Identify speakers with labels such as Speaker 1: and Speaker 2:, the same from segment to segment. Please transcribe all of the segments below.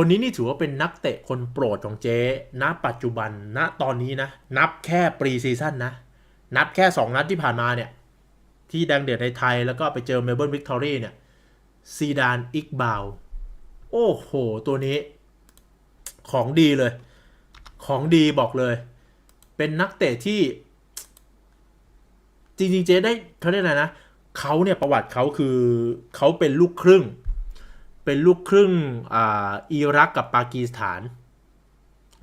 Speaker 1: คนนี้นี่ถือว่าเป็นนักเตะคนโปรดของเจ๊ณปัจจุบันณตอนนี้นะ นับแค่ปรีซีซั่นนะ นับแค่ 2 นัดที่ผ่านมาเนี่ย ที่แดงเดือดในไทยแล้วก็ไปเจอเมลเบิร์นวิกตอรี่เนี่ย ซีดานอิกบาวโอ้โห ตัวนี้ ของดีเลย ของดีบอกเลย เป็นนักเตะที่ จริงๆเจ๊ได้เขาเรียกอะไรนะเขาเนี่ยประวัติเขาคือเขาเป็นลูกครึ่ง เป็นลูกครึ่งอ่าอิรักกับปากีสถาน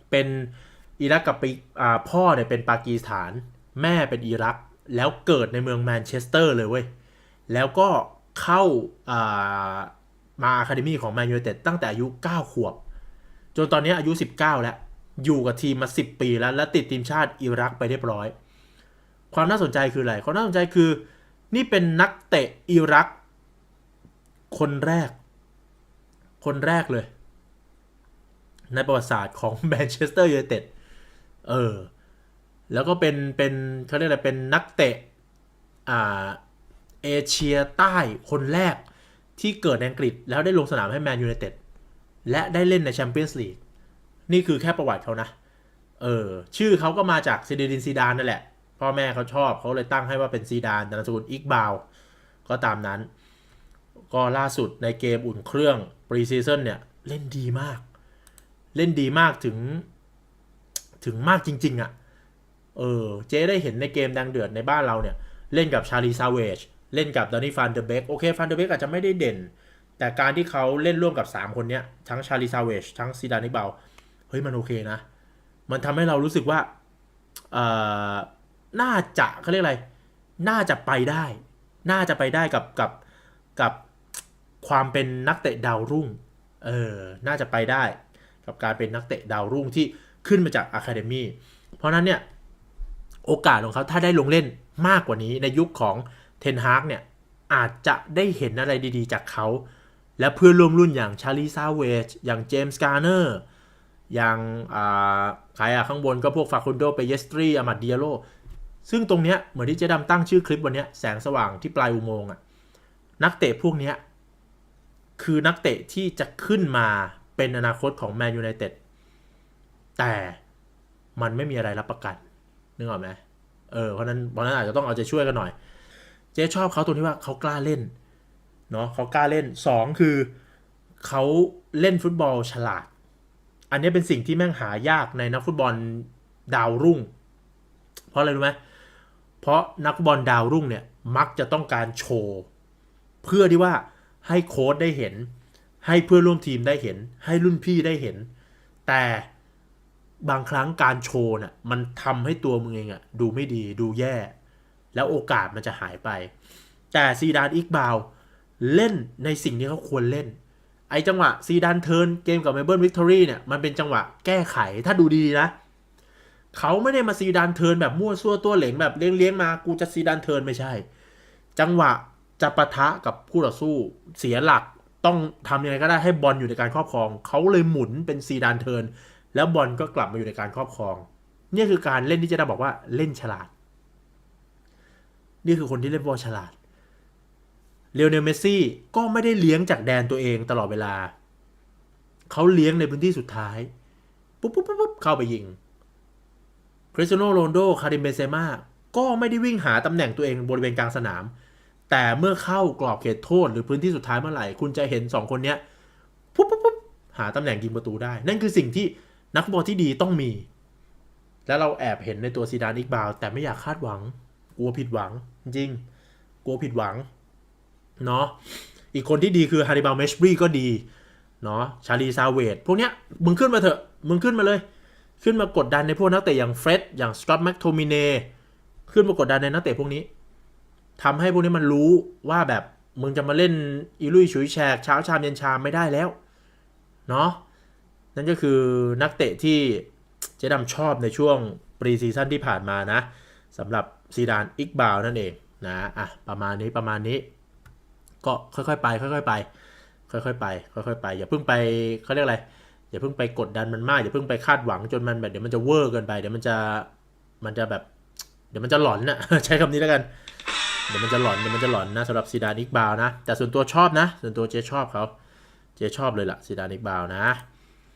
Speaker 1: เป็นอิรักกับปิอ่าพ่อเนี่ยเป็นปากีสถาน แม่เป็นอิรัก แล้วเกิดในเมืองแมนเชสเตอร์เลยเว้ย แล้วก็เข้าอ่ามาอะคาเดมี่ของแมนยูไนเต็ดตั้งแต่อายุ 9 ขวบ จนตอนนี้อายุ 19 แล้ว อยู่กับทีมมา 10 ปีแล้ว และติดทีมชาติอิรักไปเรียบร้อย ความน่าสนใจคืออะไร ความน่าสนใจคือ นี่เป็นนักเตะอิรัก คนแรก คนแรกเลย ในประวัติศาสตร์ของแมนเชสเตอร์ยูไนเต็ดเออ แล้วก็เป็นเป็นเขาเรียกอะไรเป็นนักเตะอ่าเอเชียใต้คนแรกที่เกิดในอังกฤษแล้วได้ลงสนามให้แมนยูไนเต็ดและได้เล่นในแชมเปี้ยนส์ลีกนี่คือแค่ประวัติเขานะ เออ ชื่อเขาก็มาจากซีเดดินซีดานนั่นแหละ พ่อแม่เขาชอบเขาเลยตั้งให้ว่าเป็นซีดานแต่นามสกุลอิกบาว ก็ตามนั้น ก็ล่าสุดในเกมอุ่นเครื่อง ปรีซีซั่นเนี่ย เล่นดีมาก เล่นดีมากถึง ถึงมากจริง ๆอะ่ะ เออ เจ๊ได้เห็นในเกมดังเดือดในบ้านเราเนี่ย เล่นกับชาลีซาเวชเล่นกับดอนนี่ฟันเดอร์เบกโอเคฟันเดอร์เบกอาจจะไม่ได้เด่น แต่การที่เขาเล่นร่วมกับ 3 คนเนี้ย ทั้งชาลีซาเวชทั้งซีดานิเบาเฮ้ย มันโอเคนะ มันทำให้เรารู้สึกว่าเอ่อน่าจะเขาเรียกอะไร น่าจะไปได้ น่าจะไปได้กับกับกับ ความเป็นนักเตะดาวรุ่ง เออ น่าจะไปได้ กับการเป็นนักเตะดาวรุ่งที่ขึ้นมาจากอะคาเดมีเพราะนั้นเนี่ย โอกาสของเขาถ้าได้ลงเล่นมากกว่านี้ในยุคของเทนฮากเนี่ย อาจจะได้เห็นอะไรดีๆ จากเขา และเพื่อนร่วมรุ่นอย่างชาลีซาเวจอย่างเจมส์การ์เนอร์อย่างอ่าใครอะข้างบนก็พวกฟาคุนโดเปเยสตรีอามัดเดียโลซึ่งตรงเนี้ยเหมือนที่เจ๊ดำตั้งชื่อคลิปวันเนี้ยแสงสว่างที่ปลายอุโมงค์อะนักเตะพวกเนี้ย คือนักเตะที่จะขึ้นมาเป็นอนาคตของแมนยูไนเต็ดแต่มันไม่มีอะไรรับประกัน นึกออกไหมเออเพราะนั้นเพราะนั้นอาจจะต้องเอาใจช่วยกันหน่อย เจ๊ชอบเขาตรงที่ว่าเขากล้าเล่นเนาะเขากล้าเล่นสองคือเขาเล่นฟุตบอลฉลาด อันนี้เป็นสิ่งที่แม่งหายากในนักฟุตบอลดาวรุ่ง เพราะอะไรรู้ไหมเพราะนักบอลดาวรุ่งเนี่ยมักจะต้องการโชว์ เพื่อที่ว่า ให้โค้ชได้เห็น ให้เพื่อนร่วมทีมได้เห็น ให้รุ่นพี่ได้เห็น แต่บางครั้งการโชว์น่ะมันทำให้ตัวมึงเองอะดูไม่ดีดูแย่ แล้วโอกาสมันจะหายไป แต่ซีดานอิกบาวเล่นในสิ่งที่เขาควรเล่น ไอจังหวะซีดานเทิร์นเกมกับเมเบิร์นวิกตอรี่เนี่ยมันเป็นจังหวะแก้ไขถ้าดูดีนะ เขาไม่ได้มาซีดานเทิร์นแบบมั่วซั่วตัวเหลงแบบเลี้ยงเลี้ยงๆมา กูจะซีดานเทิร์นไม่ใช่ จังหวะ จะปะทะกับคู่ต่อสู้เสียหลักต้องทำยังไงก็ได้ให้บอลอยู่ในการครอบครอง เขาเลยหมุนเป็นซีดานเทิร์นแล้วบอลก็กลับมาอยู่ในการครอบครอง นี่คือการเล่นที่จะได้บอกว่าเล่นฉลาด นี่คือคนที่เล่นบอลฉลาดเรียวเนลเมสซี่ก็ไม่ได้เลี้ยงจากแดนตัวเองตลอดเวลา เขาเลี้ยงในพื้นที่สุดท้าย ปุ๊บปุ๊บปุ๊บปุ๊บเข้าไปยิงคริสเตียโนโรนโดคาริมเบเซม่าก็ไม่ได้วิ่งหาตำแหน่งตัวเองบริเวณกลางสนาม แต่เมื่อเข้ากรอบเขตโทษหรือพื้นที่สุดท้ายเมื่อไหร่ คุณจะเห็นสองคนเนี้ยปุ๊บปุ๊บปุ๊บหาตำแหน่งยิงประตูได้ นั่นคือสิ่งที่นักฟุตบอลที่ดีต้องมี แล้วเราแอบเห็นในตัวซีดานอีกบาว แต่ไม่อยากคาดหวัง กลัวผิดหวัง จริง กลัวผิดหวัง เนาะอีกคนที่ดีคือฮาริบาลเมชบรีก็ดี เนาะชาลีซาเวดพวกเนี้ยมึงขึ้นมาเถอะ มึงขึ้นมาเลย ขึ้นมากดดันในพวกนักเตะอย่างเฟร็ดอย่างสกอตแมคโทมิเนขึ้นมากดดันในนักเตะพวกนี้ ทำให้พวกนี้มันรู้ว่าแบบมึงจะมาเล่นอีลุยฉุยแฉกเช้าชามเย็นชามไม่ได้แล้วเนาะนั่นก็คือนักเตะที่เจ๊ดำชอบในช่วงปรีซีซั่นที่ผ่านมานะสำหรับซีดานอิกบาวนั่นเองนะอะประมาณนี้ประมาณนี้ ก็ค่อยๆไป ค่อยๆไป ค่อยๆไปค่อยๆไป อย่าเพิ่งไปเขาเรียกอะไรอย่าเพิ่งไปกดดันมันมากอย่าเพิ่งไปคาดหวังจนมันแบบเดี๋ยวมันจะเวอร์เกินไปเดี๋ยวมันจะมันจะแบบ เดี๋ยวมันจะหลอนนะใช้คำนี้แล้วกัน เดี๋ยวมันจะหลอนเดี๋ยวมันจะหลอนนะสำหรับซีดานอิกบาวนะ แต่ส่วนตัวชอบนะ ส่วนตัวเจชอบเขาเจชอบเลยล่ะซีดานอิกบาวนะ